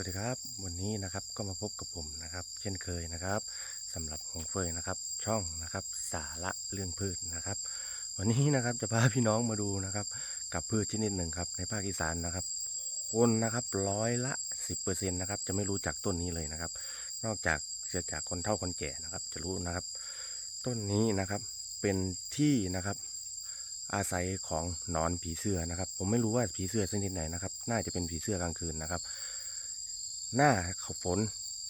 วัสดีครับ วันนี้นะครับก็มาพบกับผมนะครับ เช่นเคยนะครับสำหรับหงเฟยนะครับ ช่องนะครับ สาระเรื่องพืชนะครับ วันนี้นะครับจะพาพี่น้องมาดูนะครับ กับพืชชนิดหนึ่งครับในภาคอีสานนะครับ คนนะครับร้อยละสิบเปอร์เซ็นต์นะครับจะไม่รู้จักต้นนี้เลยนะครับ นอกจากเสียจากคนเฒ่าคนแก่นะครับ จะรู้นะครับ ต้นนี้นะครับเป็นที่นะครับอาศัยของนอนผีเสื้อนะครับ ผมไม่รู้ว่าผีเสื้อชนิดไหนนะครับ น่าจะเป็นผีเสื้อกลางคืนนะครับ หน้าฝน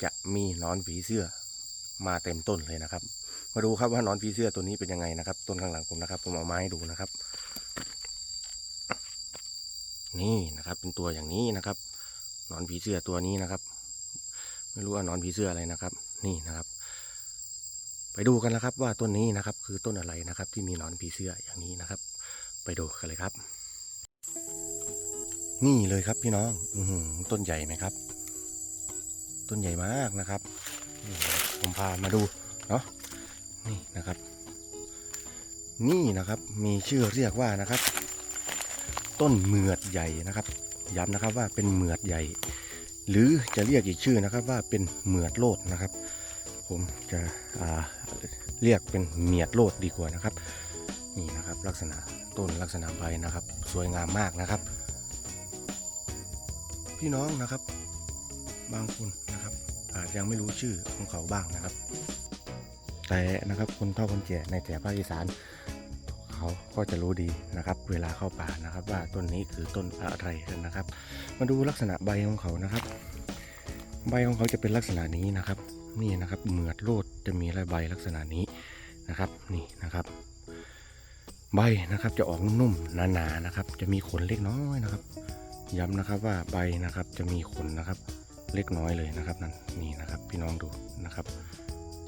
จะมีนอนผีเสื้อมาเต็มต้นเลยนะครับ มาดูครับว่านอนผีเสื้อตัวนี้เป็นยังไงนะครับ ต้นข้างหลังผมนะครับ ผมเอามาให้ดูนะครับ นี่นะครับ เป็นตัวอย่างนี้นะครับนอนผีเสื้อตัวนี้นะครับ ไม่รู้ว่านอนผีเสื้ออะไรนะครับ นี่นะครับ ไปดูกันนะครับ ว่าต้นนี้นะครับ คือต้นอะไรนะครับ ที่มีนอนผีเสื้ออย่างนี้นะครับ ไปดูกันเลยครับ นี่เลยครับพี่น้อง อืต้นใหญ่ไหมครับ ต้นใหญ่มากนะครับผมพามาดูเนาะนี่นะครับ นี่นะครับมีชื่อเรียกว่านะครับ ต้นเหมือดใหญ่นะครับย้ำนะครับว่าเป็นเหมือดใหญ่ หรือจะเรียกอีกชื่อนะครับว่าเป็นเหมือดโลดนะครับ ผมจะเรียกเป็นเมียดโลดดีกว่านะครับ นี่นะครับลักษณะต้นลักษณะใบนะครับ สวยงามมากนะครับ พี่น้องนะครับ บางคน อาจยังไม่รู้ชื่อของเขาบ้างนะครับ แต่นะครับคนเฒ่าคนแก่ในแถบภาคอีสานเขาก็จะรู้ดีนะครับ เวลาเข้าป่านะครับ ว่าต้นนี้คือต้นอะไรกันนะครับ มาดูลักษณะใบของเขานะครับ ใบของเขาจะเป็นลักษณะนี้นะครับ นี่นะครับเหมือดโลดจะมีลายใบลักษณะนี้นะครับ นี่นะครับ ใบนะครับจะออกนุ่มๆหนาๆนะครับ จะมีขนเล็กน้อยนะครับ ย้ำนะครับว่าใบนะครับจะมีขนนะครับ เล็กน้อยเลยนะครับนั่นนี่นะครับพี่น้องดูนะครับ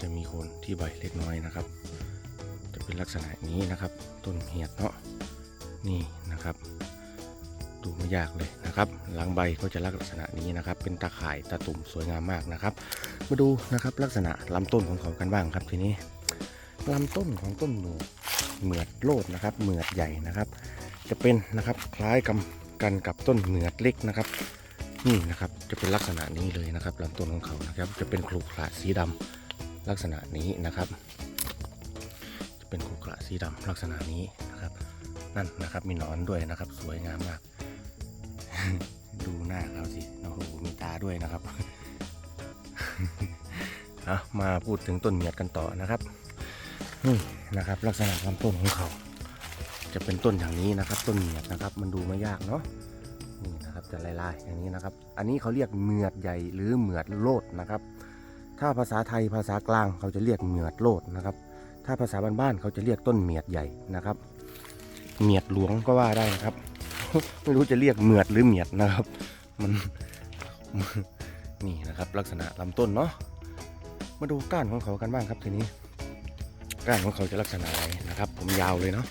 จะมีขนที่ใบเล็กน้อยนะครับ จะเป็นลักษณะนี้นะครับต้นเหียดเนาะนี่นะครับ ดูไม่ยากเลยนะครับ หลังใบก็จะลักษณะนี้นะครับ เป็นตาข่ายตาตุ่มสวยงามมากนะครับ มาดูนะครับลักษณะลำต้นของเขากันบ้างครับทีนี้ลำต้นของต้นหมือดเหมือดโลดนะครับ เหมือดใหญ่นะครับ จะเป็นนะครับคล้ายกันกับต้นเหมือดเล็กนะครับ นี่นะครับจะเป็นลักษณะนี้เลยนะครับลำต้นของเขานะครับ จะเป็นขรุขระสีดำลักษณะนี้นะครับ จะเป็นขรุขระสีดำลักษณะนี้นะครับนั่นนะครับมีหนอนด้วยนะครับ สวยงามมาก ดูหน้าเขาสิโอ้โหมีตาด้วยนะครับเอามาพูดถึงต้นเมียดกันต่อนะครับนี่นะครับ ลักษณะลำต้นของเขา จะเป็นต้นอย่างนี้นะครับ ต้นเมียดนะครับ มันดูไม่ยากเนาะ นี่นะครับจะลายๆอย่างนี้นะครับ อันนี้เขาเรียกเหมือดใหญ่หรือเหมือดโลดนะครับ ถ้าภาษาไทยภาษากลางเขาจะเรียกเหมือดโลดนะครับ ถ้าภาษาบ้านๆเขาจะเรียกต้นเหมียดใหญ่นะครับ เหมียดหลวงก็ว่าได้นะครับ ไม่รู้จะเรียกเหมือดหรือเหมียดนะครับ มันนี่นะครับลักษณะลำต้นเนาะ มาดูก้านของเขากันบ้างครับทีนี้ ก้านของเขาจะลักษณะอะไรนะครับ ผมยาวเลยเนาะ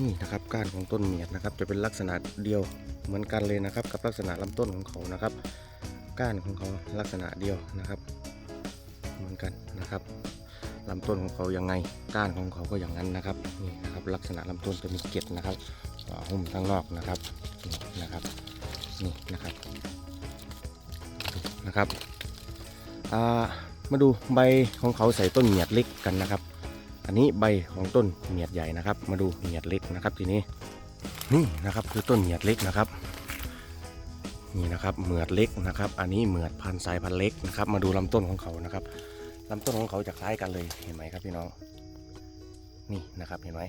นี่นะครับก้านของต้นเมียดนะครับ จะเป็นลักษณะเดียวเหมือนกันเลยนะครับ กับลักษณะลำต้นของเขานะครับ ก้านของเขาลักษณะเดียวนะครับ เหมือนกันนะครับลำต้นของเขายังไง ก้านของเขาก็อย่างนั้นนะครับนี่นะครับ ลักษณะลำต้นจะมีเกล็ดนะครับอ่าหุ้มทั้งนอกนะครับนี่นะครับนี่นะครับนะครับมาดูใบของเขาใส่ต้นเหมียดเล็กกันนะครับ อันนี้ใบของต้นเหมียดใหญ่นะครับ มาดูเหมียดเล็กนะครับทีนี้นี่นะครับคือต้นเหมียดเล็กนะครับนี่นะครับเหมือดเล็กนะครับ อันนี้เหมือดพันสายพันเล็กนะครับ มาดูลำต้นของเขานะครับลำต้นของเขาจะคล้ายกันเลยเห็นไหมครับพี่น้องนี่นะครับเห็นไหม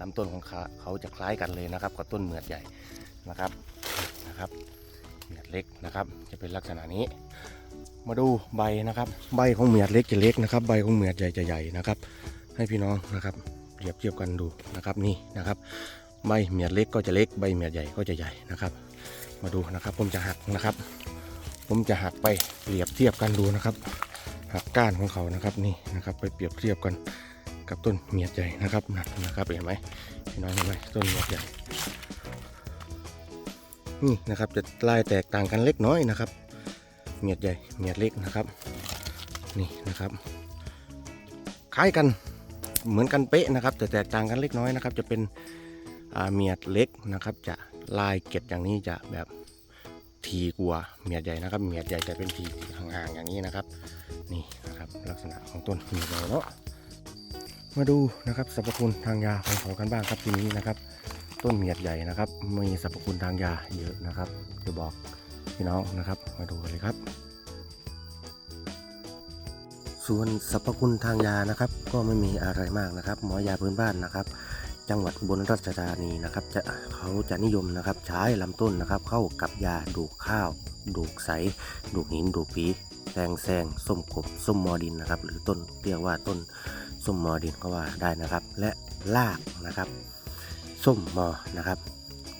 ลำต้นของเขาเขาจะคล้ายกันเลยนะครับกับต้นเหมือดใหญ่นะครับนะครับเหมือดเล็กนะครับ จะเป็นลักษณะนี้ มาดูใบนะครับ ใบของเหมือดเล็กจะเล็กนะครับ ใบของเหมือดใหญ่จะใหญ่นะครับ ให้พี่น้องนะครับเปรียบเทียบกันดูนะครับนี่นะครับใบเหมียดเล็กก็จะเล็กใบเหมียดใหญ่ก็จะใหญ่นะครับ มาดูนะครับผมจะหักนะครับ ผมจะหักไปเปรียบเทียบกันดูนะครับ หักก้านของเขานะครับนี่นะครับ ไปเปรียบเทียบกันกับต้นเมียดใหญ่นะครับนั่นนะครับเห็นไหมพี่น้องเห็นไหมต้นเมียดใหญ่นี่นะครับจะลายแตกต่างกันเล็กน้อยนะครับเมียดใหญ่เมียดเล็กนะครับ นี่นะครับคล้ายกัน เหมือนกันเป๊ะนะครับ แต่แตกต่างกันเล็กน้อยนะครับ จะเป็นเมียดเล็กนะครับ จะลายเก็ดอย่างนี้จะแบบทีกว่าเมียดใหญ่นะครับ เมียดใหญ่จะเป็นทีห่างๆอย่างนี้นะครับ นี่นะครับลักษณะของต้นเมียดใหญ่เนาะมาดูนะครับสรรพคุณทางยาของเขากันบ้างครับทีนี้นะครับ ต้นเมียดใหญ่นะครับ มีสรรพคุณทางยาเยอะนะครับจะบอกพี่น้องนะครับ มาดูเลยครับ ส่วนสรรพคุณทางยานะครับ ก็ไม่มีอะไรมากนะครับ หมอยาพื้นบ้านนะครับ จังหวัดบนราชธานีนะครับจะเขาจะนิยมนะครับ ใช้ลำต้นนะครับ เข้ากับยาดูกข้าว ดูกใส ดูกหิน ดูกปีแตงแซงส้มกบส้มมอดินนะครับ หรือต้นเรียกว่าต้นส้มมอดินก็ว่าได้นะครับ และรากนะครับส้มมอนะครับ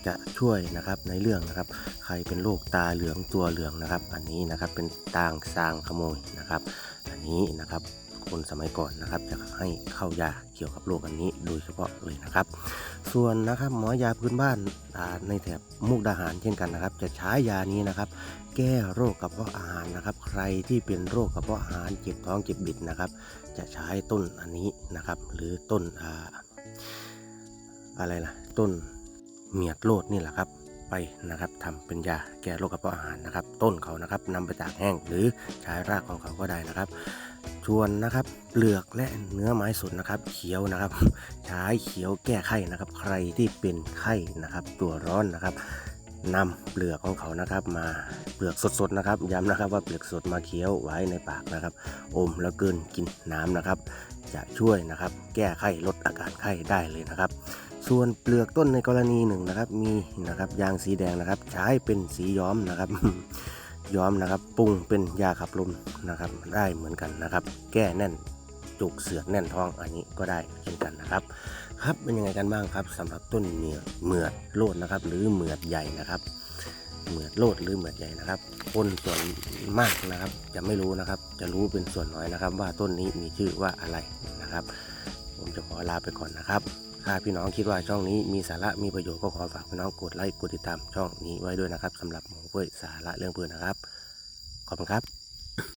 จะช่วยนะครับในเรื่องนะครับ ใครเป็นโรคตาเหลืองตัวเหลืองนะครับ อันนี้นะครับเป็นต่างสร้างขโมยนะครับ นี้นะครับ คนสมัยก่อนนะครับจะให้เข้ายาเกี่ยวกับโรคอันนี้โดยเฉพาะเลยนะครับ ส่วนนะครับหมอยาพื้นบ้านในแถบมุกดาหารเช่นกันนะครับ จะใช้ยานี้นะครับ แก้โรคกระเพาะอาหารนะครับ ใครที่เป็นโรคกระเพาะอาหารเจ็บท้องเจ็บบิดนะครับ จะใช้ต้นอันนี้นะครับ หรือต้นออะไรล่ะต้นเมียดโลดนี่แหละครับ ไปนะครับทำเป็นยาแก้โรคกระเพาะอาหารนะครับ ต้นเขานะครับนำไปตากแห้งหรือใช้รากของเขาก็ได้นะครับชวนนะครับเปลือกและเนื้อไม้สดนะครับ เขียวนะครับ ใช้เขียวแก้ไข้นะครับ ใครที่เป็นไข้นะครับ ตัวร้อนนะครับนำเปลือกของเขานะครับ มาเปลือกสดๆนะครับย้ำนะครับว่าเปลือกสดมาเคี้ยวไว้ในปากนะครับ อมแล้วเกินกินน้ำนะครับ จะช่วยนะครับ แก้ไข้ลดอาการไข้ได้เลยนะครับ ส่วนเปลือกต้นในกรณีหนึ่งนะครับ มีนะครับยางสีแดงนะครับ ใช้เป็นสีย้อมนะครับ ย้อมนะครับปรุงเป็นยาขับลมนะครับ ได้เหมือนกันนะครับ แก้แน่นจุกเสือกแน่นท้องอันนี้ก็ได้เช่นกันนะครับ ครับเป็นยังไงกันบ้างครับสำหรับต้นเมือดเหมือดโลดนะครับ หรือเหมือดใหญ่นะครับ เหมือดโลดหรือเหมือดใหญ่นะครับ คนส่วนมากนะครับ จะไม่รู้นะครับ จะรู้เป็นส่วนน้อยนะครับ ว่าต้นนี้มีชื่อว่าอะไรนะครับ ผมจะขอลาไปก่อนนะครับ ถ้าพี่น้องคิดว่าช่องนี้มีสาระมีประโยชน์ก็ขอฝากพี่น้องกดไลค์กดติดตามช่องนี้ไว้ด้วยนะครับสำหรับหมอเพื่อสาระเรื่องพืนนะครับ ขอบคุณครับ